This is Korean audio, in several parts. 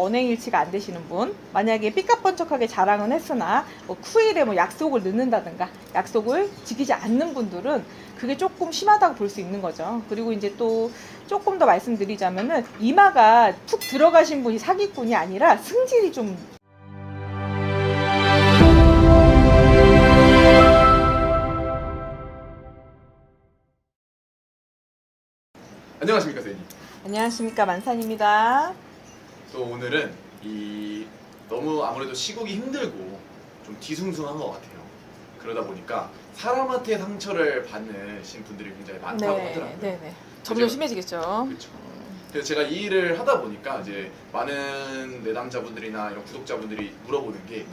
언행일치가 안 되시는 분, 만약에 삐까뻔쩍하게 자랑은 했으나 뭐 쿠일에 뭐 약속을 늦는다든가 약속을 지키지 않는 분들은 그게 조금 심하다고 볼 수 있는 거죠. 그리고 이제 또 조금 더 말씀드리자면은 이마가 툭 들어가신 분이 사기꾼이 아니라 승질이 좀 안녕하십니까 선생님. 안녕하십니까 만산입니다. 또 오늘은 이 너무 아무래도 시국이 힘들고 좀 뒤숭숭한 것 같아요. 그러다 보니까 사람한테 상처를 받으신 분들이 굉장히 많다고 하더라고요. 네. 점점 그죠? 심해지겠죠. 그렇죠. 그래서 제가 이 일을 하다 보니까 이제 많은 내담자분들이나 이런 구독자분들이 물어보는 게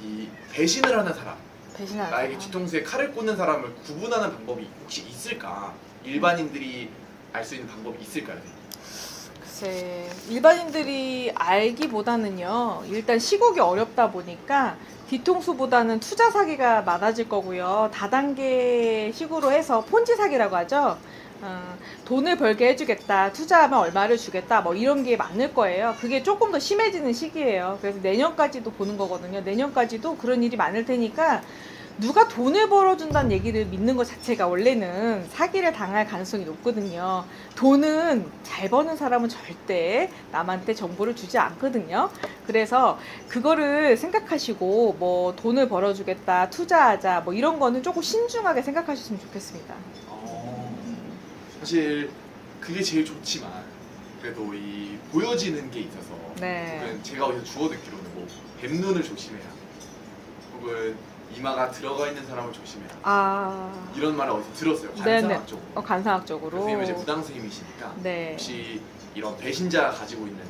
이 네. 배신을 하는 사람, 배신하는 나에게 사람. 뒤통수에 칼을 꽂는 사람을 구분하는 방법이 혹시 있을까? 일반인들이 알 수 있는 방법이 있을까요? 선생님? 글쎄 일반인들이 알기보다는요 일단 시국이 어렵다 보니까 뒤통수보다는 투자 사기가 많아질 거고요. 다단계 식으로 해서 폰지 사기라고 하죠. 어, 돈을 벌게 해주겠다 투자하면 얼마를 주겠다 뭐 이런 게 많을 거예요. 그게 조금 더 심해지는 시기예요. 그래서 내년까지도 보는 거거든요. 내년까지도 그런 일이 많을 테니까 누가 돈을 벌어준다는 얘기를 믿는 것 자체가 원래는 사기를 당할 가능성이 높거든요. 돈은 잘 버는 사람은 절대 남한테 정보를 주지 않거든요. 그래서 그거를 생각하시고 뭐 돈을 벌어주겠다, 투자하자 뭐 이런 거는 조금 신중하게 생각하셨으면 좋겠습니다. 어, 사실 그게 제일 좋지만 그래도 이 보여지는 게 있어서 네. 혹은 제가 어디서 주워 듣기로는 뭐 뱀눈을 조심해야 혹은 이마가 들어가 있는 사람을 조심해야 아, 이런 말을 어디서 들었어요 네네. 관상학적으로 어, 간사학적으로. 선생님은 이제 무당 스님이시니까 네. 혹시 이런 배신자가 가지고 있는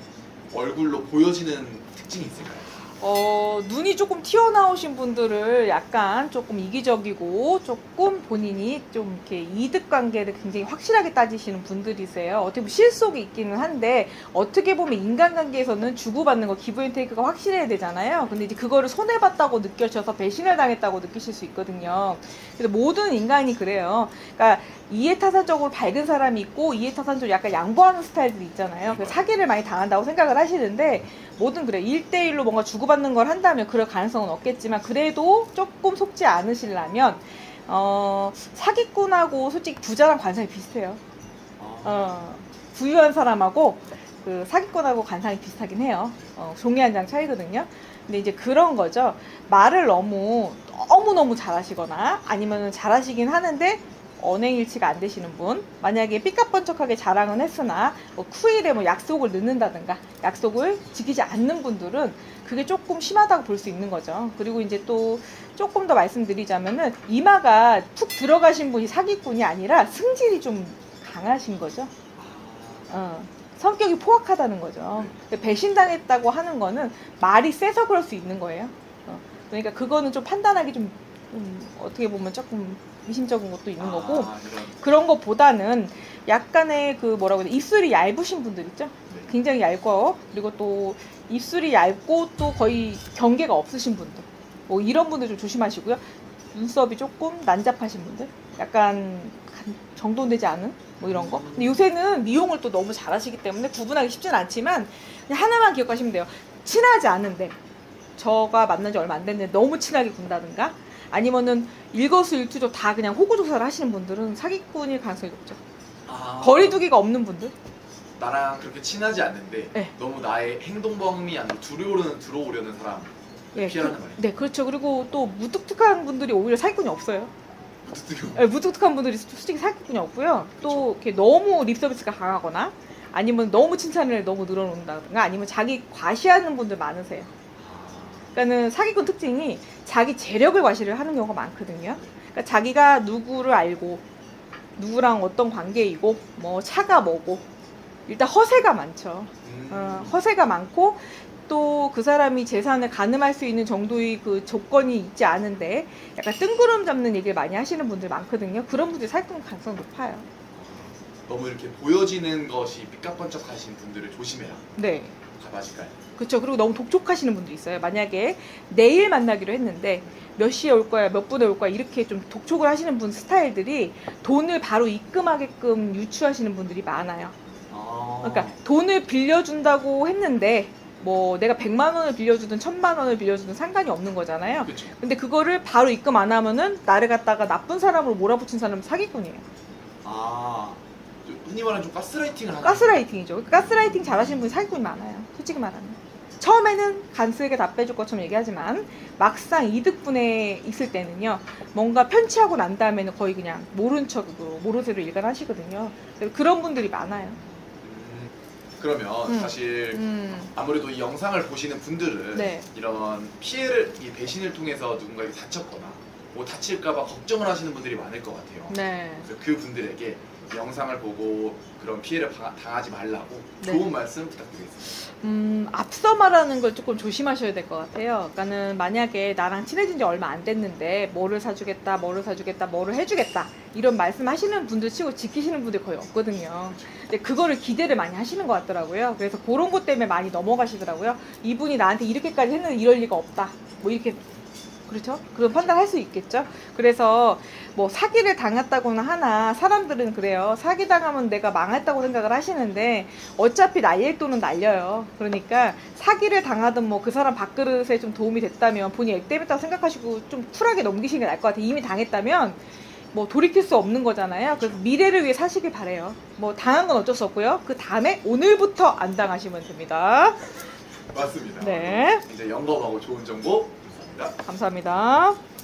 얼굴로 보여지는 특징이 있을까요? 어, 눈이 조금 튀어나오신 분들을 약간 조금 이기적이고 조금 본인이 좀 이렇게 이득 관계를 굉장히 확실하게 따지시는 분들이세요. 어떻게 보면 실속이 있기는 한데 어떻게 보면 인간관계에서는 주고받는 거 기브 앤 테이크가 확실해야 되잖아요. 근데 이제 그거를 손해봤다고 느껴져서 배신을 당했다고 느끼실 수 있거든요. 그래서 모든 인간이 그래요. 그러니까 이해타산적으로 밝은 사람이 있고 이해타산적으로 약간 양보하는 스타일들이 있잖아요. 사기를 많이 당한다고 생각을 하시는데 뭐든 그래. 1대1로 뭔가 주고 받는 걸 한다면 그럴 가능성은 없겠지만 그래도 조금 속지 않으시려면 어, 사기꾼하고 솔직히 부자랑 관상이 비슷해요. 어, 부유한 사람하고 그 사기꾼하고 관상이 비슷하긴 해요. 어, 종이 한 장 차이거든요. 근데 이제 그런 거죠. 말을 너무 너무 너무 잘하시거나 아니면 잘하시긴 하는데 언행일치가 안 되시는 분 만약에 삐까뻔쩍하게 자랑은 했으나 뭐 쿠일에 뭐 약속을 늦는다든가 약속을 지키지 않는 분들은 그게 조금 심하다고 볼 수 있는 거죠. 그리고 이제 또 조금 더 말씀드리자면은 이마가 툭 들어가신 분이 사기꾼이 아니라 승질이 좀 강하신 거죠. 어, 성격이 포악하다는 거죠. 배신당했다고 하는 거는 말이 세서 그럴 수 있는 거예요. 어, 그러니까 그거는 좀 판단하기 좀, 좀 어떻게 보면 조금 미심쩍은 것도 있는 거고 아, 그런, 그런 것보다는 약간의 그 뭐라고 해야 돼? 입술이 얇으신 분들 있죠? 네. 굉장히 얇고 그리고 또 입술이 얇고 또 거의 경계가 없으신 분들. 뭐 이런 분들 좀 조심하시고요. 눈썹이 조금 난잡하신 분들. 약간 간- 정돈되지 않은? 뭐 이런 거? 근데 요새는 미용을 또 너무 잘하시기 때문에 구분하기 쉽진 않지만 그냥 하나만 기억하시면 돼요. 친하지 않은데 저가 만난 지 얼마 안 됐는데 너무 친하게 군다든가 아니면은 일거수일투족 다 그냥 호구조사를 하시는 분들은 사기꾼일 가능성이 높죠. 아, 거리두기가 없는 분들. 나랑 그렇게 친하지 않는데 네. 너무 나의 행동 범위 안으로 들어오려는 들어오려는 사람 예, 피하라는 그- 말이에요. 네, 그렇죠. 그리고 또 무뚝뚝한 분들이 오히려 사기꾼이 없어요. 어떻게 네, 무뚝뚝한 분들이 솔직히 사기꾼이 없고요. 또 이렇게 너무 립서비스가 강하거나 아니면 너무 칭찬을 너무 늘어놓는다든가 아니면 자기 과시하는 분들 많으세요. 그러니까는 사기꾼 특징이 자기 재력을 과시를 하는 경우가 많거든요. 그러니까 자기가 누구를 알고 누구랑 어떤 관계이고 뭐 차가 뭐고 일단 허세가 많죠. 음, 어, 허세가 많고 또 그 사람이 재산을 가늠할 수 있는 정도의 그 조건이 있지 않은데 약간 뜬구름 잡는 얘기를 많이 하시는 분들 많거든요. 그런 분들이 사기꾼 가능성 높아요. 너무 이렇게 보여지는 것이 삐까뻔쩍 하신 분들을 조심해야 네. 맞을까요? 그렇죠. 그리고 너무 독촉하시는 분도 있어요. 만약에 내일 만나기로 했는데 몇 시에 올 거야, 몇 분에 올 거야 이렇게 좀 독촉을 하시는 분 스타일들이 돈을 바로 입금하게끔 유추하시는 분들이 많아요. 아, 그러니까 돈을 빌려준다고 했는데 뭐 내가 100만 원을 빌려주든 1000만 원을 빌려주든 상관이 없는 거잖아요. 그렇죠. 근데 그거를 바로 입금 안 하면은 나를 갖다가 나쁜 사람으로 몰아붙인 사람은 사기꾼이에요. 아 흔히 말하는 좀 가스라이팅을 하는 가스라이팅이죠. 가스라이팅 잘하시는 분이 사기꾼이 많아요. 솔직히 말하면. 처음에는 간스에게 다 빼줄 것처럼 얘기하지만 막상 이득분에 있을 때는요 뭔가 편취하고 난 다음에는 거의 그냥 모른 척으로 모르쇠로 일관하시거든요. 그런 분들이 많아요. 음, 그러면 음. 사실 음, 아무래도 이 영상을 보시는 분들은 네. 이런 피해를 이 배신을 통해서 누군가에게 다쳤거나 뭐 다칠까봐 걱정을 하시는 분들이 많을 것 같아요. 네. 그래서 그 분들에게 이 영상을 보고 그런 피해를 바- 당하지 말라고 네. 좋은 말씀 부탁드리겠습니다. 음, 앞서 말하는 걸 조금 조심하셔야 될 것 같아요. 그러니까는 만약에 나랑 친해진 지 얼마 안 됐는데 뭐를 사주겠다, 뭐를 사주겠다, 뭐를 해주겠다 이런 말씀하시는 분들 치고 지키시는 분들 거의 없거든요. 근데 그거를 기대를 많이 하시는 것 같더라고요. 그래서 그런 것 때문에 많이 넘어가시더라고요. 이분이 나한테 이렇게까지 했는데 이럴 리가 없다. 뭐 이렇게 그렇죠? 그런 판단할 수 있겠죠. 그래서 뭐 사기를 당했다고는 하나 사람들은 그래요. 사기 당하면 내가 망했다고 생각을 하시는데 어차피 날릴 돈은 날려요. 그러니까 사기를 당하든 뭐 그 사람 밥그릇에 좀 도움이 됐다면 본인이 액땜했다고 생각하시고 좀 쿨하게 넘기시는 게 나을 것 같아요. 이미 당했다면 뭐 돌이킬 수 없는 거잖아요. 그래서 미래를 위해 사시길 바래요. 뭐 당한 건 어쩔 수 없고요. 그 다음에 오늘부터 안 당하시면 됩니다. 맞습니다. 네. 이제 영검하고 좋은 정보 감사합니다. 감사합니다.